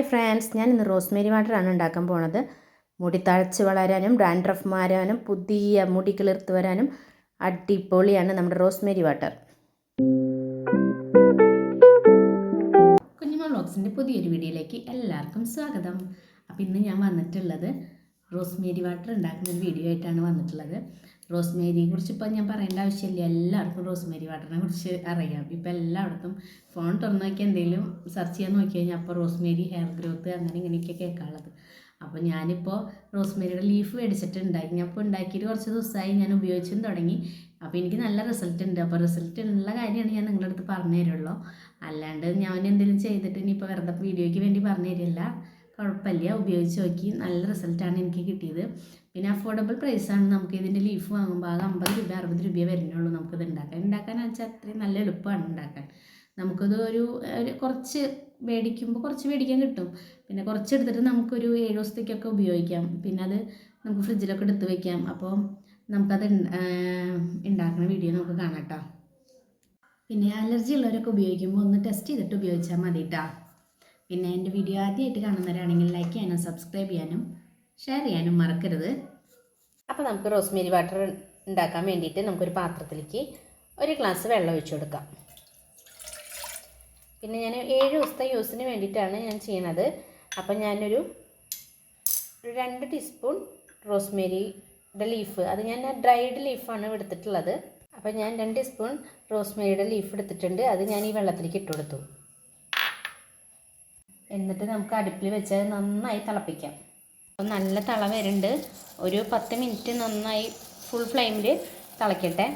Hi friends ഞാൻ ഇന്ന് Rosemary വാട്ടറാണ് ഉണ്ടാക്കാൻ പോണത്. മുടി തഴച്ച് വളരാനും ഡാൻഡ്രഫ് മാറാനും പുതിയ മുടി കിളിർത്ത് വരാനും അടിപൊളിയാണ് നമ്മുടെ റോസ്മേരി വാട്ടർ. കുഞ്ഞുമോൾ വ്ളോഗ്സിന്റെ പുതിയൊരു വീഡിയോയിലേക്ക് എല്ലാവർക്കും സ്വാഗതം. അപ്പോൾ ഇന്ന് ഞാൻ വന്നിട്ടുള്ളത് റോസ്മേരി വാട്ടർ ഉണ്ടാക്കുന്ന ഒരു വീഡിയോ ആയിട്ടാണ് വന്നിട്ടുള്ളത്. റോസ്മേരിയെ കുറിച്ച് ഇപ്പം ഞാൻ പറയേണ്ട ആവശ്യമില്ല. എല്ലാവർക്കും റോസ്മേരി വാട്ടറിനെ കുറിച്ച് അറിയാം. ഇപ്പം എല്ലായിടത്തും ഫോൺ തുറന്നു നോക്കി എന്തെങ്കിലും സെർച്ച് ചെയ്യാൻ നോക്കി കഴിഞ്ഞാൽ അപ്പോൾ റോസ്മേരി ഹെയർ ഗ്രോത്ത് അങ്ങനെ ഇങ്ങനെയൊക്കെ കേൾക്കാനുള്ളത്. അപ്പോൾ ഞാനിപ്പോൾ റോസ്മേരിയുടെ ലീഫ് മേടിച്ചിട്ടുണ്ടായി ഞാൻ ഇപ്പോൾ ഉണ്ടാക്കിയിട്ട് കുറച്ച് ദിവസമായി ഞാൻ ഉപയോഗിച്ചും തുടങ്ങി. അപ്പോൾ എനിക്ക് നല്ല റിസൾട്ട് ഉണ്ട്. അപ്പോൾ റിസൾട്ട് ഉള്ള കാര്യമാണ് ഞാൻ നിങ്ങളുടെ അടുത്ത് പറഞ്ഞു തരുള്ളൂ. അല്ലാണ്ട് ഞാൻ എന്തെങ്കിലും ചെയ്തിട്ട് ഇനിയിപ്പോൾ വെറുതെ വീഡിയോയ്ക്ക് വേണ്ടി പറഞ്ഞു തരില്ല. കുഴപ്പമില്ല. ഉപയോഗിച്ച് നോക്കി. നല്ല റിസൾട്ടാണ് എനിക്ക് കിട്ടിയത്. പിന്നെ അഫോർഡബിൾ പ്രൈസ് ആണ്. നമുക്ക് ഇതിന്റെ ലീഫ് വാങ്ങുമ്പോൾ ആകെ അമ്പത് രൂപ അറുപത് രൂപയെ വരുന്നുള്ളൂ നമുക്കിത് ഉണ്ടാക്കാൻ ഉണ്ടാക്കാൻ വെച്ചാൽ അത്രയും നല്ല എളുപ്പമാണ് ഉണ്ടാക്കാൻ നമുക്കത് ഒരു കുറച്ച് മേടിക്കുമ്പോൾ കുറച്ച് മേടിക്കാൻ കിട്ടും. പിന്നെ കുറച്ച് എടുത്തിട്ട് നമുക്കൊരു ഏഴ് ദിവസത്തേക്കൊക്കെ ഉപയോഗിക്കാം. പിന്നെ അത് നമുക്ക് ഫ്രിഡ്ജിലൊക്കെ എടുത്ത് വയ്ക്കാം അപ്പോൾ നമുക്കത് ഉണ്ടാക്കുന്ന വീഡിയോ നമുക്ക് കാണാം കേട്ടോ. പിന്നെ അലർജി ഉള്ളവരൊക്കെ ഉപയോഗിക്കുമ്പോൾ ഒന്ന് ടെസ്റ്റ് ചെയ്തിട്ട് ഉപയോഗിച്ചാൽ മതി കേട്ടോ പിന്നെ എന്റെ വീഡിയോ ആദ്യമായിട്ട് കാണുന്നവരാണെങ്കിൽ ലൈക്ക് ചെയ്യാനും സബ്സ്ക്രൈബ് ചെയ്യാനും ഷെയർ ചെയ്യാനും മറക്കരുത്. അപ്പോൾ നമുക്ക് റോസ്മേരി വാട്ടർ ഉണ്ടാക്കാൻ വേണ്ടിയിട്ട് നമുക്കൊരു പാത്രത്തിലേക്ക് ഒരു ഗ്ലാസ് വെള്ളം ഒഴിച്ചു കൊടുക്കാം. പിന്നെ ഞാൻ ഏഴ് ദിവസത്തെ യൂസിന് വേണ്ടിയിട്ടാണ് ഞാൻ ചെയ്യണത് അപ്പം ഞാനൊരു രണ്ട് ടീസ്പൂൺ റോസ്മേരിയുടെ ലീഫ് അത് ഞാൻ ഡ്രൈഡ് ലീഫാണ് എടുത്തിട്ടുള്ളത്. അപ്പം ഞാൻ രണ്ട് ടീസ്പൂൺ റോസ്മേരിയുടെ ലീഫ് എടുത്തിട്ടുണ്ട്. അത് ഞാൻ ഈ വെള്ളത്തിലേക്ക് ഇട്ട് കൊടുത്തു. എന്നിട്ട് നമുക്ക് അടുപ്പിൽ വെച്ച് നന്നായി തിളപ്പിക്കാം. അപ്പോൾ നല്ല തിള വരുന്നുണ്ട്. ഒരു പത്ത് മിനിറ്റ് നന്നായി ഫുൾ ഫ്ലെയിമിൽ തിളയ്ക്കട്ടെ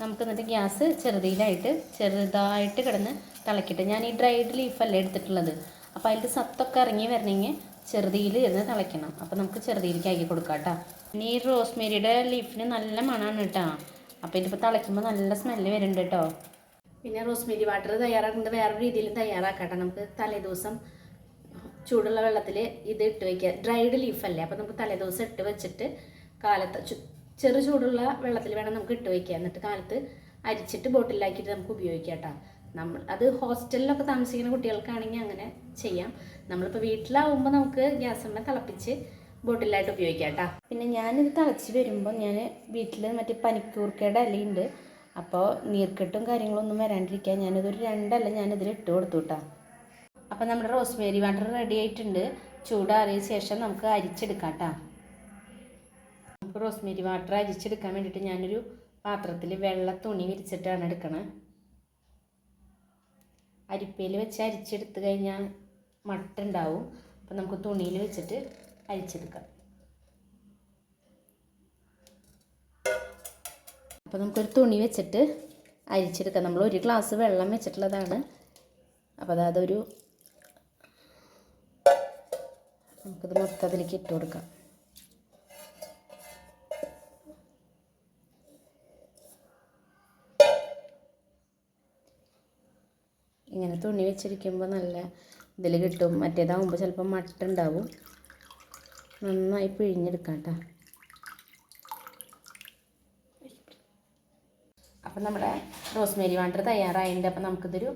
നമുക്ക് എന്നിട്ട് ഗ്യാസ് ചെറുതിയിലായിട്ട് ചെറുതായിട്ട് കിടന്ന് തിളയ്ക്കട്ടെ ഞാൻ ഈ ഡ്രൈഡ് ലീഫല്ലേ എടുത്തിട്ടുള്ളത്. അപ്പോൾ അതിന്റെ സത്തൊക്കെ ഇറങ്ങി വരണമെങ്കിൽ ചെറുതിയിൽ ഇരുന്ന് തിളയ്ക്കണം. അപ്പോൾ നമുക്ക് ചെറുതിയിലേക്ക് ആക്കി കൊടുക്കാം കേട്ടോ. പിന്നെ ഈ റോസ്മേരിയുടെ ലീഫിന് നല്ല മണമാണ് കേട്ടോ. അപ്പോൾ ഇതിപ്പോൾ തിളയ്ക്കുമ്പോൾ നല്ല സ്മെല്ല് വരുന്നുണ്ട് കേട്ടോ. പിന്നെ റോസ്മേരി വാട്ടർ തയ്യാറാക്കുന്നത് വേറൊരു രീതിയിൽ തയ്യാറാക്കട്ടെ നമുക്ക് തലേദിവസം ചൂടുള്ള വെള്ളത്തിൽ ഇത് ഇട്ട് വെക്കുക. ഡ്രൈഡ് ലീഫല്ലേ അപ്പോൾ നമുക്ക് തലേദിവസം ഇട്ട് വെച്ചിട്ട് കാലത്ത് ചെറു ചൂടുള്ള വെള്ളത്തിൽ വേണം നമുക്ക് ഇട്ട് വയ്ക്കുക എന്നിട്ട് കാലത്ത് അരിച്ചിട്ട് ബോട്ടിലാക്കിയിട്ട് നമുക്ക് ഉപയോഗിക്കാം കേട്ടോ. നമ്മൾ അത് ഹോസ്റ്റലിലൊക്കെ താമസിക്കുന്ന കുട്ടികൾക്കാണെങ്കിൽ അങ്ങനെ ചെയ്യാം. നമ്മളിപ്പോൾ വീട്ടിലാവുമ്പോൾ നമുക്ക് ഗ്യാസമ്മ തിളപ്പിച്ച് ബോട്ടിലായിട്ട് ഉപയോഗിക്കാം കേട്ടോ. പിന്നെ ഞാനിത് തിളച്ച് വരുമ്പോൾ ഞാൻ വീട്ടിൽ മറ്റേ പനിക്കൂർക്കയുടെ ഇലയുണ്ട്. അപ്പോൾ നീർക്കെട്ടും കാര്യങ്ങളൊന്നും വരാണ്ടിരിക്കാൻ ഞാനിതൊരു രണ്ടല്ല ഞാനിതിൽ ഇട്ട് കൊടുത്തു കേട്ടോ. അപ്പോൾ നമ്മുടെ റോസ്മേരി വാട്ടർ റെഡി ആയിട്ടുണ്ട്. ചൂടാറിയ ശേഷം നമുക്ക് അരിച്ചെടുക്കാം കേട്ടോ നമുക്ക് റോസ്മേരി വാട്ടർ അരിച്ചെടുക്കാൻ വേണ്ടിയിട്ട് ഞാനൊരു പാത്രത്തിൽ വെള്ള തുണി വിരിച്ചിട്ടാണ് എടുക്കണത് അരിപ്പയിൽ വെച്ച് അരിച്ചെടുത്ത് കഴിഞ്ഞാൽ മട്ടുണ്ടാവും അപ്പോൾ നമുക്ക് തുണിയിൽ വെച്ചിട്ട് അരിച്ചെടുക്കാം. അപ്പോൾ നമുക്കൊരു തുണി വെച്ചിട്ട് അരിച്ചെടുക്കാം. നമ്മൾ ഒരു ഗ്ലാസ് വെള്ളം വെച്ചിട്ടുള്ളതാണ്. അപ്പോൾ അതായത് അതൊരു നമുക്കിത് മൊത്തം അതിലേക്ക് ഇട്ട് കൊടുക്കാം. ഇങ്ങനെ തുണി വെച്ചിരിക്കുമ്പോൾ നല്ല ഇതിൽ കിട്ടും. മറ്റേതാകുമ്പോൾ ചിലപ്പോൾ മട്ടുണ്ടാവും. നന്നായി പിഴിഞ്ഞെടുക്കാം കേട്ടോ അപ്പം നമ്മുടെ റോസ്മേരി വാട്ടർ തയ്യാറായിട്ടുണ്ട്. അപ്പം നമുക്കിതൊരു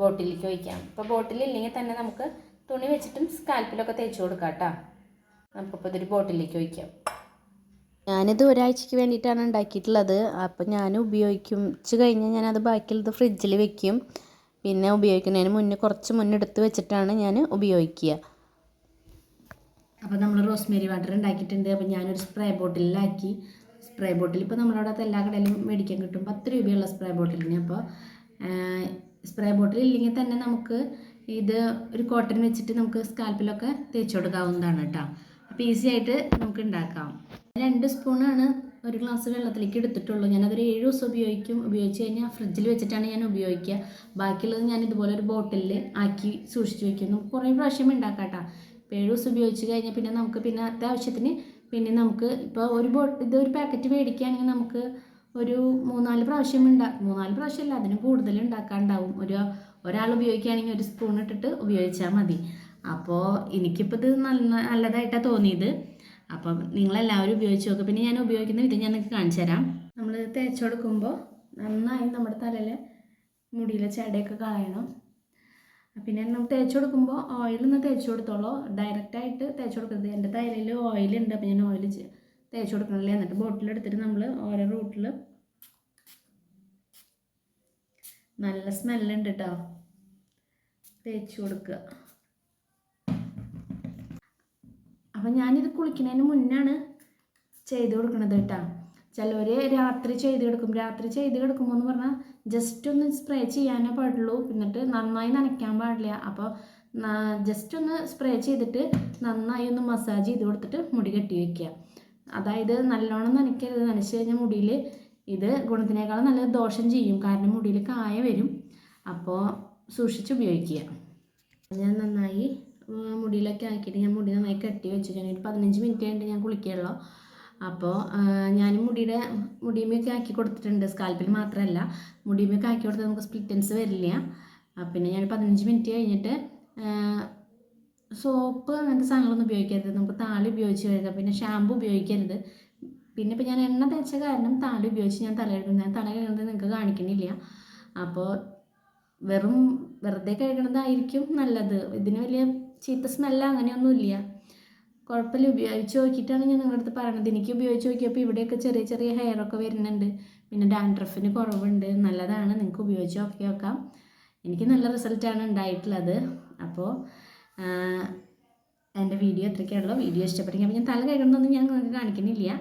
ബോട്ടിലേക്ക് ഒഴിക്കാം. ഇപ്പോൾ ബോട്ടിലില്ലെങ്കിൽ തന്നെ നമുക്ക് തുണി വെച്ചിട്ടും സ്കാൽപ്പിലൊക്കെ തേച്ച് കൊടുക്കാം കേട്ടോ നമുക്കിപ്പോൾ ഇതൊരു ബോട്ടിലേക്ക് ഒഴിക്കാം. ഞാനിത് ഒരാഴ്ചയ്ക്ക് വേണ്ടിയിട്ടാണ് ഉണ്ടാക്കിയിട്ടുള്ളത്. അപ്പം ഞാൻ ഉപയോഗിക്കും. ഉച്ച കഴിഞ്ഞാൽ ഞാനത് ബാക്കിയുള്ളത് ഫ്രിഡ്ജിൽ വെക്കും. പിന്നെ ഉപയോഗിക്കുന്നതിന് മുന്നേ കുറച്ച് മുന്നേ എടുത്ത് വെച്ചിട്ടാണ് ഞാൻ ഉപയോഗിക്കുക. അപ്പോൾ നമ്മൾ റോസ്മേരി വാട്ടർ ഉണ്ടാക്കിയിട്ടുണ്ട്. അപ്പോൾ ഞാനൊരു സ്പ്രേ ബോട്ടിലാക്കി. സ്പ്രേ ബോട്ടിൽ ഇപ്പോൾ നമ്മളവിടെ എല്ലാ കടയിലും മേടിക്കാൻ കിട്ടും. പത്ത് രൂപയുള്ള സ്പ്രേ ബോട്ടിലിന്. അപ്പോൾ സ്പ്രേ ബോട്ടിൽ ഇല്ലെങ്കിൽ തന്നെ നമുക്ക് ഇത് ഒരു കോട്ടൺ വെച്ചിട്ട് നമുക്ക് സ്കാൽപ്പിലൊക്കെ തേച്ച് കൊടുക്കാവുന്നതാണ് കേട്ടോ. അപ്പോൾ ഈസി ആയിട്ട് നമുക്ക് ഉണ്ടാക്കാം രണ്ട് സ്പൂണാണ് ഒരു ഗ്ലാസ് വെള്ളത്തിലേക്ക് എടുത്തിട്ടുള്ളൂ. ഞാനതൊരു ഏഴ് ദിവസം ഉപയോഗിക്കും. ഉപയോഗിച്ച് കഴിഞ്ഞാൽ ഫ്രിഡ്ജിൽ വെച്ചിട്ടാണ് ഞാൻ ഉപയോഗിക്കുക. ബാക്കിയുള്ളത് ഞാൻ ഇതുപോലെ ഒരു ബോട്ടിലിൽ ആക്കി സൂക്ഷിച്ച് വയ്ക്കും നമുക്ക് കുറേ പ്രാവശ്യം ഉണ്ടാക്കാം കേട്ടോ. ഇപ്പോൾ ഏഴ് ദിവസം ഉപയോഗിച്ച് കഴിഞ്ഞാൽ പിന്നെ നമുക്ക് പിന്നെ അത്യാവശ്യത്തിന് പിന്നെ നമുക്ക് ഇപ്പോൾ ഒരു ബോ ഇത് ഒരു പാക്കറ്റ് മേടിക്കുകയാണെങ്കിൽ നമുക്ക് ഒരു മൂന്നാൽ പ്രാവശ്യം ഉണ്ടാ മൂന്നാൽ പ്രാവശ്യമല്ല അതിന് കൂടുതൽ ഉണ്ടാക്കാണ്ടാവും ഒരു ഒരാൾ ഉപയോഗിക്കുകയാണെങ്കിൽ ഒരു സ്പൂൺ ഇട്ടിട്ട് ഉപയോഗിച്ചാൽ മതി. അപ്പോൾ എനിക്കിപ്പോൾ ഇത് നല്ല നല്ലതായിട്ടാണ് തോന്നിയത്. അപ്പം നിങ്ങളെല്ലാവരും ഉപയോഗിച്ച് നോക്കുക പിന്നെ ഞാൻ ഉപയോഗിക്കുന്ന വിധം ഞാൻ നിങ്ങൾക്ക് കാണിച്ചു തരാം. നമ്മൾ തേച്ച് കൊടുക്കുമ്പോൾ നന്നായി നമ്മുടെ തലയിൽ മുടിയിലെ ചടയൊക്കെ കളയണം പിന്നെ നമ്മൾ തേച്ച് കൊടുക്കുമ്പോൾ ഓയിലൊന്ന് തേച്ച് കൊടുത്തോളൂ. ഡയറക്റ്റായിട്ട് തേച്ച് കൊടുക്കരുത്. എന്റെ തലയിൽ ഓയിലുണ്ട് അപ്പോൾ ഞാൻ ഓയിൽ തേച്ച് കൊടുക്കണമല്ലേ എന്നിട്ട് ബോട്ടിലെടുത്തിട്ട് നമ്മൾ ഓരോ റൂട്ടിൽ നല്ല സ്മെല്ലുണ്ട് കേട്ടോ തേച്ച് കൊടുക്കുക. അപ്പം ഞാനിത് കുളിക്കുന്നതിന് മുന്നാണ് ചെയ്ത് കൊടുക്കണത് കേട്ടോ. ചിലവർ രാത്രി ചെയ്ത് കിടക്കും. രാത്രി ചെയ്ത് കിടക്കുമ്പോൾ എന്ന് പറഞ്ഞാൽ ജസ്റ്റ് ഒന്ന് സ്പ്രേ ചെയ്യാനേ പാടുള്ളൂ. എന്നിട്ട് നന്നായി നനയ്ക്കാൻ പാടില്ല. അപ്പോൾ ജസ്റ്റ് ഒന്ന് സ്പ്രേ ചെയ്തിട്ട് നന്നായി ഒന്ന് മസാജ് ചെയ്ത് കൊടുത്തിട്ട് മുടി കെട്ടി വയ്ക്കുക അതായത് നല്ലോണം നനയ്ക്കരുത്. നനച്ച് കഴിഞ്ഞാൽ മുടിയിൽ ഇത് ഗുണത്തിനേക്കാളും നല്ല ദോഷം ചെയ്യും. കാരണം മുടിയിൽ കായ വരും. അപ്പോൾ സൂക്ഷിച്ച് ഉപയോഗിക്കുക ഞാൻ നന്നായി മുടിയിലൊക്കെ ആക്കിയിട്ട് ഞാൻ മുടി നന്നായി കെട്ടി വെച്ചു ഞാൻ ഒരു പതിനഞ്ച് മിനിറ്റ് കഴിഞ്ഞിട്ട് ഞാൻ കുളിക്കുകയുള്ളൂ. അപ്പോൾ ഞാൻ മുടിയുടെ മുടിയുമൊക്കെ ആക്കി കൊടുത്തിട്ടുണ്ട്. സ്കാൽപ്പിൽ മാത്രമല്ല മുടിയുമൊക്കെ ആക്കി കൊടുത്താൽ നമുക്ക് സ്പ്ലിറ്റൻസ് വരില്ല. പിന്നെ ഞാൻ പതിനഞ്ച് മിനിറ്റ് കഴിഞ്ഞിട്ട് സോപ്പ് അങ്ങനത്തെ സാധനങ്ങളൊന്നും ഉപയോഗിക്കരുത്. നമുക്ക് താളി ഉപയോഗിച്ച് കഴുകാം. പിന്നെ ഷാമ്പു ഉപയോഗിക്കരുത്. പിന്നെ ഇപ്പോൾ ഞാൻ എണ്ണ തേച്ച കാരണം താളി ഉപയോഗിച്ച് ഞാൻ തല കഴുകുന്നത് ഞാൻ തല കഴുകുന്നത് നിങ്ങൾക്ക് കാണിക്കണില്ല. അപ്പോൾ വെറും വെറുതെ കഴുകണതായിരിക്കും നല്ലത്. ഇതിന് വലിയ ചീത്ത സ്മെല്ല അങ്ങനെയൊന്നുമില്ല. കുഴപ്പമില്ല. ഉപയോഗിച്ച് നോക്കിയിട്ടാണ് ഞാൻ നിങ്ങളുടെ അടുത്ത് പറയണത്. എനിക്ക് ഉപയോഗിച്ച് നോക്കിയപ്പോൾ ഇവിടെയൊക്കെ ചെറിയ ചെറിയ ഹെയർ ഒക്കെ വരുന്നുണ്ട്. പിന്നെ ഡാൻഡ്രഫിന് കുറവുണ്ട്. നല്ലതാണ്. നിങ്ങൾക്ക് ഉപയോഗിച്ച് നോക്കി നോക്കാം. എനിക്ക് നല്ല റിസൾട്ടാണ് ഉണ്ടായിട്ടുള്ളത്. അപ്പോൾ എന്റെ വീഡിയോ എത്രയ്ക്കുള്ളൂ വീഡിയോ ഇഷ്ടപ്പെട്ടെങ്കിൽ അപ്പോൾ ഞാൻ തല കഴുകണമെന്നൊന്നും ഞാൻ നിങ്ങൾക്ക് കാണിക്കുന്നില്ല.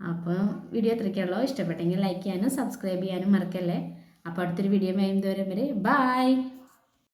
അപ്പോൾ വീഡിയോ എത്രയ്ക്കുള്ളൂ ഇഷ്ടപ്പെട്ടെങ്കിൽ ലൈക്ക് ചെയ്യാനും സബ്സ്ക്രൈബ് ചെയ്യാനും മറക്കല്ലേ? അപ്പോൾ അടുത്തൊരു വീഡിയോ വരെ ബായ്